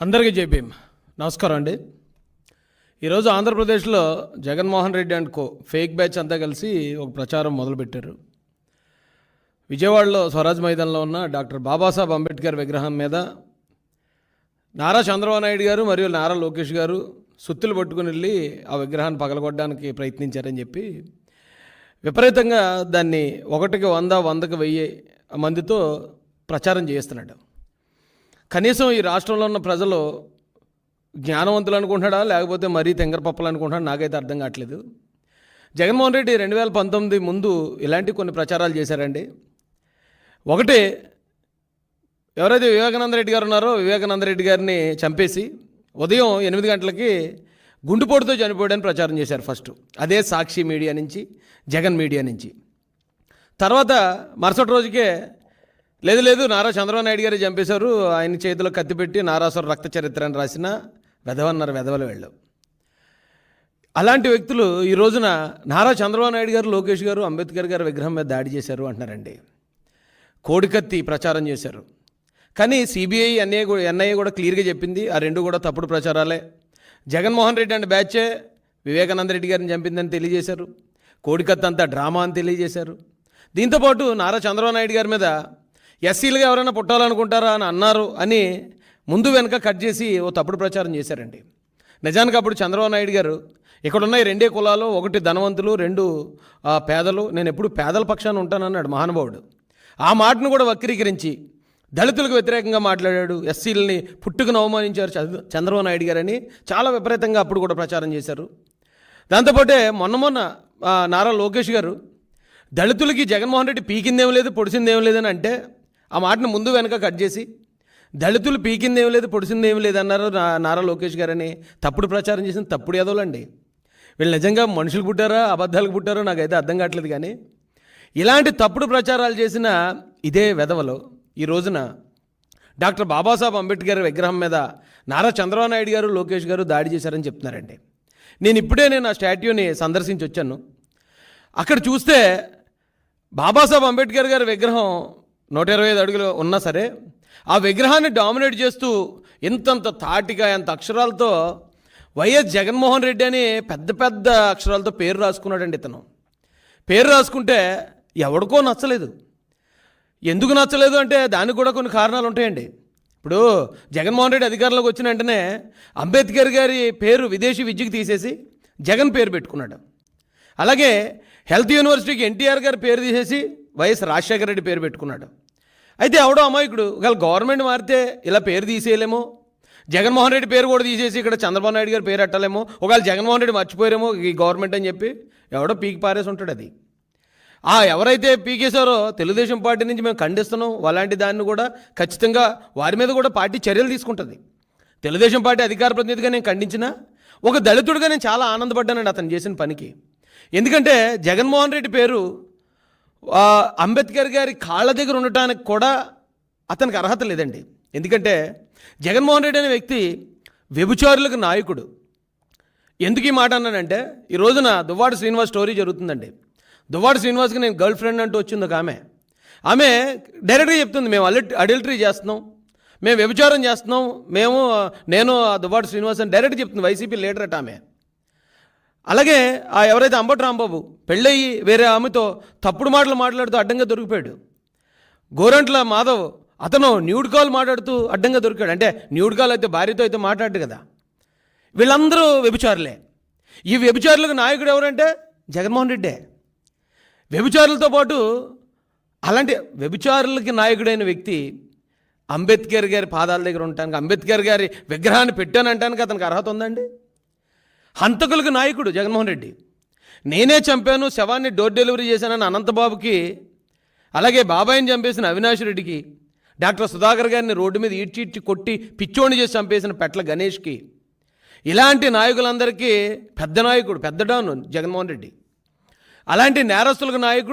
అందరికీ జేబీఎం నమస్కారం అండి. ఈరోజు ఆంధ్రప్రదేశ్లో Jaganmohan Reddy and co fake batch అంతా కలిసి ఒక ప్రచారం మొదలుపెట్టారు. విజయవాడలో స్వరాజ్ మైదానంలో ఉన్న డాక్టర్ బాబాసాహెబ్ అంబేద్కర్ విగ్రహం మీద నారా చంద్రబాబు నాయుడు గారు మరియు నారా లోకేష్ గారు సుత్తులు పట్టుకుని వెళ్ళి ఆ విగ్రహాన్ని పగలగొట్టడానికి ప్రయత్నించారని చెప్పి విపరీతంగా దాన్ని ఒకటికి వంద వందకి వెయ్యి మందితో ప్రచారం చేస్తున్నాడు. కనీసం ఈ రాష్ట్రంలో ఉన్న ప్రజలు జ్ఞానవంతులు అనుకుంటున్నాడా? లేకపోతే మరీ తెంగరపప్పలు అనుకుంటున్నాడా? నాకైతే అర్థం కావట్లేదు. జగన్మోహన్ రెడ్డి రెండు వేల పంతొమ్మిది ముందు ఇలాంటి కొన్ని ప్రచారాలు చేశారండి. ఒకటి ఎవరైతే వివేకానంద రెడ్డి గారు ఉన్నారో వివేకానంద రెడ్డి గారిని చంపేసి ఉదయం ఎనిమిది గంటలకి గుండుపోటుతో చనిపోయాడని ప్రచారం చేశారు ఫస్ట్. అదే సాక్షి మీడియా నుంచి జగన్ మీడియా నుంచి. తర్వాత మరుసటి రోజుకే లేదు లేదు. నారా చంద్రబాబు నాయుడు గారు చంపేశారు. ఆయన చేతిలో కత్తి పెట్టి నారాసుర రక్త చరిత్ర అని రాసిన వెధవన్నారు వెధవలు వెళ్ళు. అలాంటి వ్యక్తులు ఈ రోజున నారా చంద్రబాబు నాయుడు గారు లోకేష్ గారు అంబేద్కర్ గారు విగ్రహం మీద దాడి చేశారు అంటున్నారండి. కోడికత్తి ప్రచారం చేశారు. కానీ సిబిఐ ఎన్ఐ కూడా ఎన్ఐఏ కూడా క్లియర్గా చెప్పింది. ఆ రెండు కూడా తప్పుడు ప్రచారాలే. జగన్మోహన్ రెడ్డి అండ్ బ్యాచే. వివేకానంద రెడ్డి గారిని చంపిందని తెలియజేశారు. కోడికత్తి అంతా డ్రామా అని తెలియజేశారు. దీంతోపాటు నారా చంద్రబాబు నాయుడు గారి మీద ఎస్సీలుగా ఎవరైనా పుట్టాలనుకుంటారా అని అన్నారు అని ముందు వెనక కట్ చేసి ఓ తప్పుడు ప్రచారం చేశారండి. నిజానికి అప్పుడు చంద్రబాబు నాయుడు గారు ఇక్కడ ఉన్న ఈ రెండే కులాలు ఒకటి ధనవంతులు రెండు పేదలు నేను ఎప్పుడు పేదల పక్షాన ఉంటానన్నాడు మహానుభావుడు. ఆ మాటను కూడా వక్రీకరించి దళితులకు వ్యతిరేకంగా మాట్లాడాడు ఎస్సీలని పుట్టుకుని అవమానించారు చంద్రబాబు నాయుడు గారని చాలా విపరీతంగా అప్పుడు కూడా ప్రచారం చేశారు. దాంతోపాటే మొన్న మొన్న నారా లోకేష్ గారు దళితులకి జగన్మోహన్ రెడ్డి పీకిందేం లేదు పొడిసిందేం లేదని అంటే ఆ మాటను ముందు వెనక కట్ చేసి దళితులు పీకిందేం లేదు పొడిసిందేం లేదన్నారు నా నారా లోకేష్ గారని తప్పుడు ప్రచారం చేసిన తప్పుడు ఎదవలండి వీళ్ళు నిజంగా మనుషులు పుట్టారా అబద్ధాలకు పుట్టారో నాకైతే అర్థం కావట్లేదు కానీ ఇలాంటి తప్పుడు ప్రచారాలు చేసిన ఇదే వెధవలో ఈ రోజున డాక్టర్ బాబాసాహెబ్ అంబేద్కర్ విగ్రహం మీద నారా చంద్రబాబు నాయుడు గారు లోకేష్ గారు దాడి చేశారని చెప్తున్నారండి. నేను ఇప్పుడే నేను ఆ స్టాట్యూని సందర్శించి వచ్చాను. అక్కడ చూస్తే బాబాసాహెబ్ అంబేద్కర్ గారి విగ్రహం నూట ఇరవై ఐదు అడుగులు ఉన్నా సరే ఆ విగ్రహాన్ని డామినేట్ చేస్తూ ఇంతంత తాటిగా ఎంత అక్షరాలతో వైఎస్ జగన్మోహన్ రెడ్డి అని పెద్ద పెద్ద అక్షరాలతో పేరు రాసుకున్నాడండి ఇతను. పేరు రాసుకుంటే ఎవడికో నచ్చలేదు. ఎందుకు నచ్చలేదు అంటే దానికి కూడా కొన్ని కారణాలు ఉంటాయండి. ఇప్పుడు జగన్మోహన్ రెడ్డి అధికారంలోకి వచ్చిన వెంటనే అంబేద్కర్ గారి పేరు విదేశీ విద్యకు తీసేసి జగన్ పేరు పెట్టుకున్నాడు. అలాగే హెల్త్ యూనివర్సిటీకి ఎన్టీఆర్ గారి పేరు తీసేసి వైఎస్ రాజశేఖర రెడ్డి పేరు పెట్టుకున్నాడు. అయితే ఎవడో అమాయకుడు. ఒకవేళ గవర్నమెంట్ మారితే ఇలా పేరు తీసేయలేమో. జగన్మోహన్ రెడ్డి పేరు కూడా తీసేసి ఇక్కడ చంద్రబాబు నాయుడు గారి పేరు పెట్టలేమో ఒకవేళ జగన్మోహన్ రెడ్డి మర్చిపోయారేమో ఈ గవర్నమెంట్ అని చెప్పి ఎవడో పీకి పారేసి ఉంటాడు అది. ఆ ఎవరైతే పీకేశారో తెలుగుదేశం పార్టీ నుంచి మేము ఖండిస్తున్నాం. అలాంటి దాన్ని కూడా ఖచ్చితంగా వారి మీద కూడా పార్టీ చర్యలు తీసుకుంటుంది. తెలుగుదేశం పార్టీ అధికార ప్రతినిధిగా నేను ఖండించిన ఒక దళితుడిగా నేను చాలా ఆనందపడ్డానండి అతను చేసిన పనికి. ఎందుకంటే జగన్మోహన్ రెడ్డి పేరు అంబేద్కర్ గారి కాళ్ళ దగ్గర ఉండటానికి కూడా అతనికి అర్హత లేదండి. ఎందుకంటే జగన్మోహన్ రెడ్డి అనే వ్యక్తి వ్యభిచారులకు నాయకుడు. ఎందుకు ఈ మాట అన్నానంటే ఈ రోజున దువ్వాడు శ్రీనివాస్ స్టోరీ జరుగుతుందండి. దువ్వాడు శ్రీనివాస్కి నేను గర్ల్ ఫ్రెండ్ అంటూ వచ్చింది ఒక ఆమె. ఆమె డైరెక్ట్గా చెప్తుంది మేము అడల్ట్ అడల్టరీ చేస్తున్నాం. మేము వ్యభిచారం చేస్తున్నాం. మేము నేను ఆ దువ్వాడు శ్రీనివాస్ అని డైరెక్ట్ చెప్తుంది వైసీపీ లీడర్ అట ఆమె. అలాగే ఆ ఎవరైతే అంబటి రాంబాబు పెళ్ళయి వేరే ఆమెతో తప్పుడు మాటలు మాట్లాడుతూ అడ్డంగా దొరికిపోయాడు. గోరంట్ల మాధవ్ అతను న్యూడ్ కాల్ మాట్లాడుతూ అడ్డంగా దొరికాడు. అంటే న్యూడ్ కాల్ అయితే భార్యతో అయితే మాట్లాడు కదా. వీళ్ళందరూ వ్యభిచారులే. ఈ వ్యభిచారులకు నాయకుడు ఎవరంటే జగన్మోహన్ రెడ్డే. వ్యభిచారులతో పాటు అలాంటి వ్యభిచారులకి నాయకుడైన వ్యక్తి అంబేద్కర్ గారి పాదాల దగ్గర ఉండటానికి అంబేద్కర్ గారి విగ్రహాన్ని పెట్టానంటానికి అతనికి అర్హత ఉందండి? హంతకులకు నాయకుడు జగన్మోహన్ రెడ్డి. నేనే చంపాను శవాన్ని డోర్ డెలివరీ చేశానని అనంతబాబుకి అలాగే బాబాయిని చంపేసిన అవినాష్ రెడ్డికి డాక్టర్ సుధాకర్ గారిని రోడ్డు మీద ఈడ్చి ఈడ్చి కొట్టి పిచ్చోని చేసి చంపేసిన పెట్ల గణేష్కి ఇలాంటి నాయకులందరికీ పెద్ద నాయకుడు పెద్ద డౌన్ జగన్మోహన్ రెడ్డి. అలాంటి నేరస్తులకు నాయకుడు